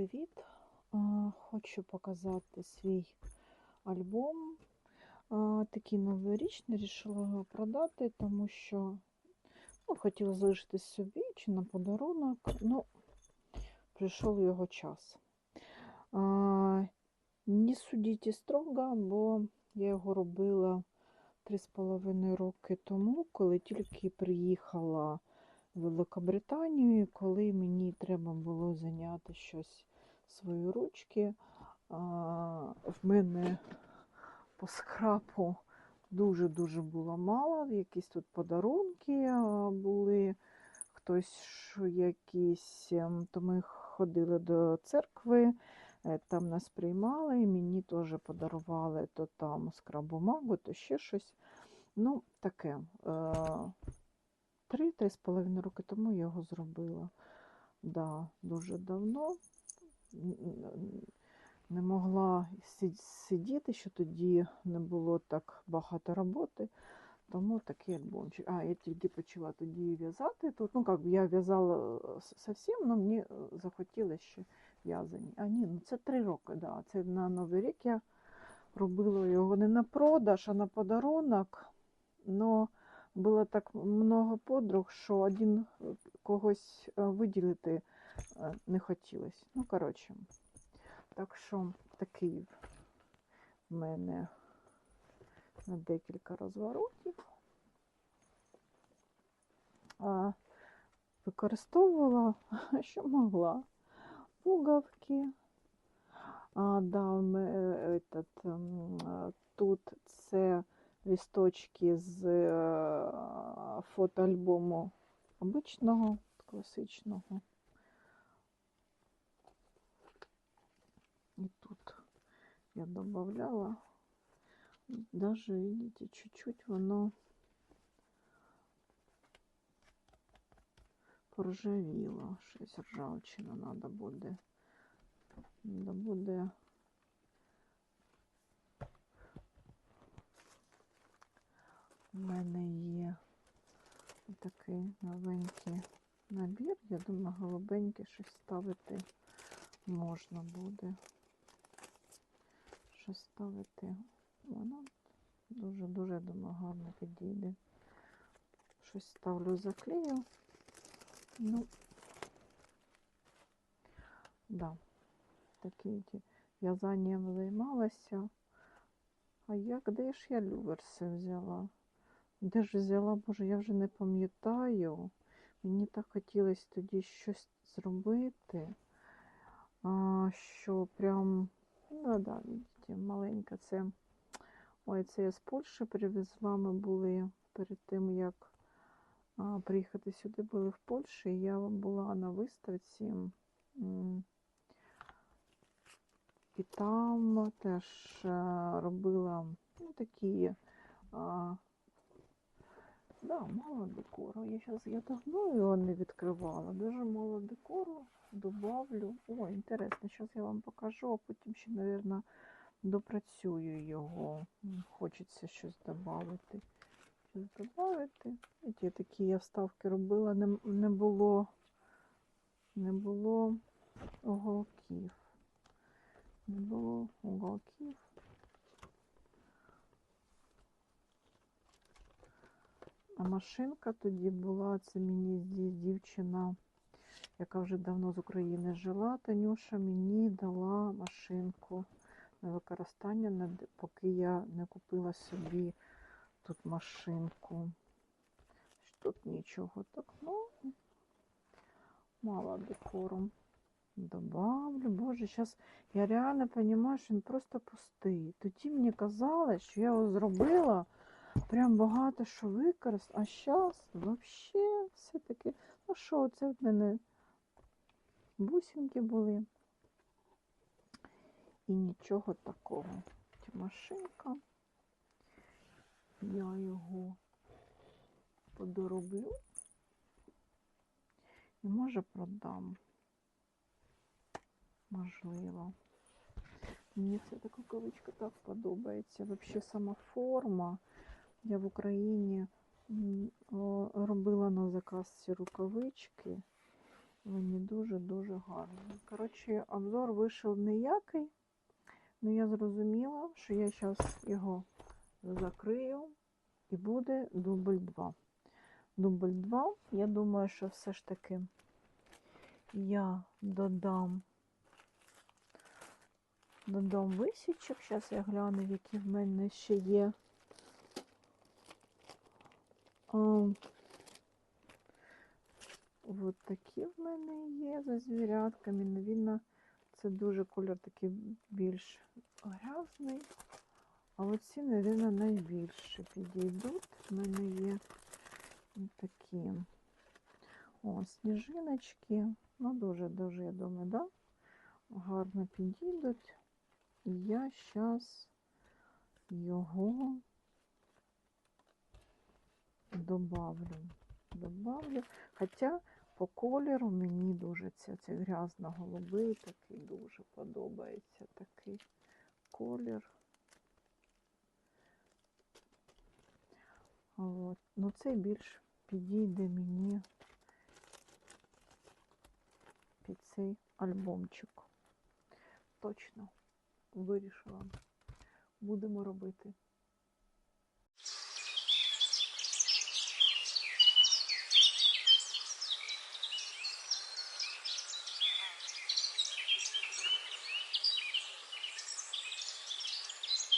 привіт! Хочу показати свій альбом. Такий новорічний, вирішила його продати, тому що ну, хотіла залишити собі чи на подарунок. Ну, прийшов його час. Не судіть строго, бо я його робила 3,5 роки тому, коли тільки приїхала в Великобританію, коли мені треба було зайняти щось свої ручки. В мене по скрапу дуже-дуже було мало. Якісь тут подарунки були, хтось якісь, ем, то ми ходили до церкви, е, там нас приймали, і мені теж подарували то там скраб-бумагу, то ще щось. Ну, таке. е, Три-три з половиною роки тому я його зробила. Да, дуже давно. Не могла сидіти, що тоді не було так багато роботи, тому такий альбомчик. А, я тільки почала тоді в'язати. Тут, ну, як я в'язала е, с- совсем, але мені е, захотілося ще в'язані. А ні, ну це три роки, да. Це на Новий рік я робила його не на продаж, а на подарунок. Но було так много подруг, що один е, когось е, виділити е, не хотілося. Ну, коротше, так що такий в мене на декілька розворотів. А, використовувала, що могла. Пуговки. А, да, у этот, тут це лісточки з е, фотоальбому обичного, класичного. І тут я додавала, даже, видите, чуть-чуть воно поржавіло. Щось ржавчина треба буде. Надо буде У мене є такий новенький набір. Я думаю, голубеньке щось ставити можна буде. Щось ставити. Воно дуже-дуже, думаю, гарно підійде. Щось ставлю, заклею. Ну, да, такі в'язанням займалася. А як де ж я люверси взяла? Де ж взяла, боже, я вже не пам'ятаю. Мені так хотілося тоді щось зробити, що прям, ну бачите, маленька це. Ой, це я з Польщі привезла. Ми були перед тим, як приїхати сюди, були в Польщі. Я була на виставці. І там теж е, робила ну, такі. А, Да, мало декору. Я зараз я давно його не відкривала. Дуже мало декору. Добавлю. О, інтересно, зараз я вам покажу, а потім ще, мабуть, допрацюю його. Хочеться щось додати. Щось додати. Ті такі я вставки робила, не, не було, не було уголків. Не було уголків. А машинка тоді була, це мені зді- дівчина, яка вже давно з України жила, Танюша мені дала машинку на використання, поки я не купила собі тут машинку. Тут нічого так, ну, мало декору. Добавлю. Боже, зараз я реально розумію, що він просто пустий. Тоді мені казалось, що я його зробила. Прям багато що використала. А зараз взагалі все-таки. Ну що, це в мене бусинки були. І нічого такого. Машинка. Я його подороблю. І може продам. Можливо. Мені ця така кавичка так подобається. Взагалі сама форма. Я в Україні робила на заказ ці рукавички. Мені дуже-дуже гарно. Коротше, обзор вийшов ніякий. Ну я зрозуміла, що я зараз його закрию і буде дубль 2. Дубль 2, я думаю, що все ж таки я додам додам висічок. Зараз я гляну, які в мене ще є. От такі в мене є за звірятками. Навірно, це дуже колір такий більш грязний. А оці, мабуть, найбільше підійдуть. В мене є такі о, сніжиночки. Ну, дуже-дуже, я думаю, да? гарно підійдуть. І я зараз його добавлю. Добавлю. Хоча по кольору мені дуже це, це грязно-голубий, такий дуже подобається такий колір. От. Ну цей більш підійде мені під цей альбомчик. Точно вирішила. Будемо робити.